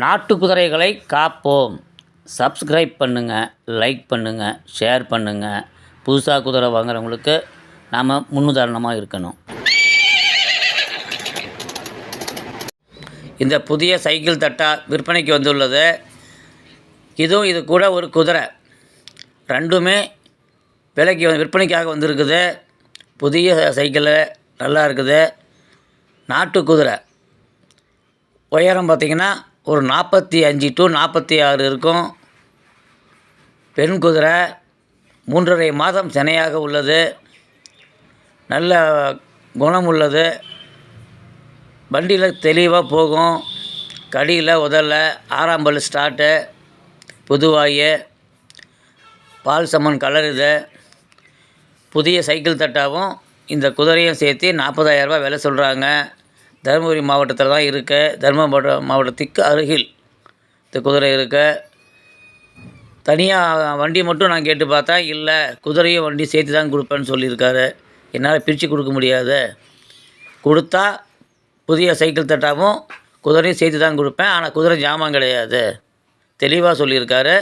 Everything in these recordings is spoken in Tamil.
நாட்டு குதிரைகளை காப்போம். சப்ஸ்கிரைப் பண்ணுங்கள் லைக் பண்ணுங்கள் ஷேர் பண்ணுங்கள் புதுசாக குதிரை வாங்குறவங்களுக்கு நாம் முன்னுதாரணமாக இருக்கணும். இந்த புதிய சைக்கிள் தட்டா விற்பனைக்கு வந்துள்ளது. இதுவும் இது கூட ஒரு குதிரை. ரெண்டுமே விலைக்கு விற்பனைக்காக வந்திருக்குது. புதிய சைக்கிள் நல்லா இருக்குது. நாட்டு குதிரை உயரம் பார்த்திங்கன்னா ஒரு நாற்பத்தி அஞ்சு டு நாற்பத்தி ஆறு இருக்கும். பெண் குதிரை மூன்றரை மாதம் சினையாக உள்ளது. நல்ல குணம் உள்ளது. வண்டியில் தெளிவாக போகும். கடியில் உதல்ல ஆறாம்பல் ஸ்டார்ட்டு புதுவாயி பால் சமன் கலர் இது புதிய சைக்கிள் தட்டாவும் இந்த குதிரையும் சேர்த்து நாற்பதாயிரரூபா விலை சொல்கிறாங்க தருமபுரி மாவட்டத்தில் தான் இருக்க. தருமபுரி மாவட்டத்துக்கு அருகில் இந்த குதிரை இருக்க. தனியாக வண்டி மட்டும் நான் கேட்டு பார்த்தா இல்லை. குதிரையும் வண்டி சேர்த்து தான் கொடுப்பேன்னு சொல்லியிருக்காரு. என்னால் பிரித்து கொடுக்க முடியாது. கொடுத்தா புதிய சைக்கிள் தட்டாவும் குதிரையும் சேர்த்து தான் கொடுப்பேன். ஆனால் குதிரை ஜாமான் கிடையாது. தெளிவாக சொல்லியிருக்காரு.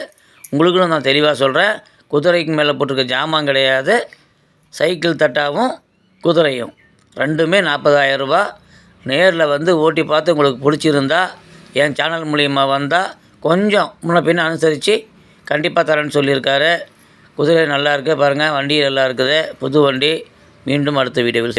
உங்களுக்கும் நான் தெளிவாக சொல்கிறேன் குதிரைக்கு மேலே போட்டிருக்க ஜாமான் கிடையாது. சைக்கிள் தட்டாவும் குதிரையும். ரெண்டுமே நாற்பதாயிரம் ரூபாய். நேரில் வந்து ஓட்டி பார்த்து உங்களுக்கு பிடிச்சிருந்தா என் சேனல் மூலிமா வந்தால் கொஞ்சம் முன்ன பின்ன அனுசரித்து கண்டிப்பாக தரேன்னு சொல்லியிருக்காரு. குதிரை நல்லா இருக்குது பாருங்கள் வண்டி நல்லா இருக்குது. புது வண்டி. மீண்டும் அடுத்த வீடியோவில்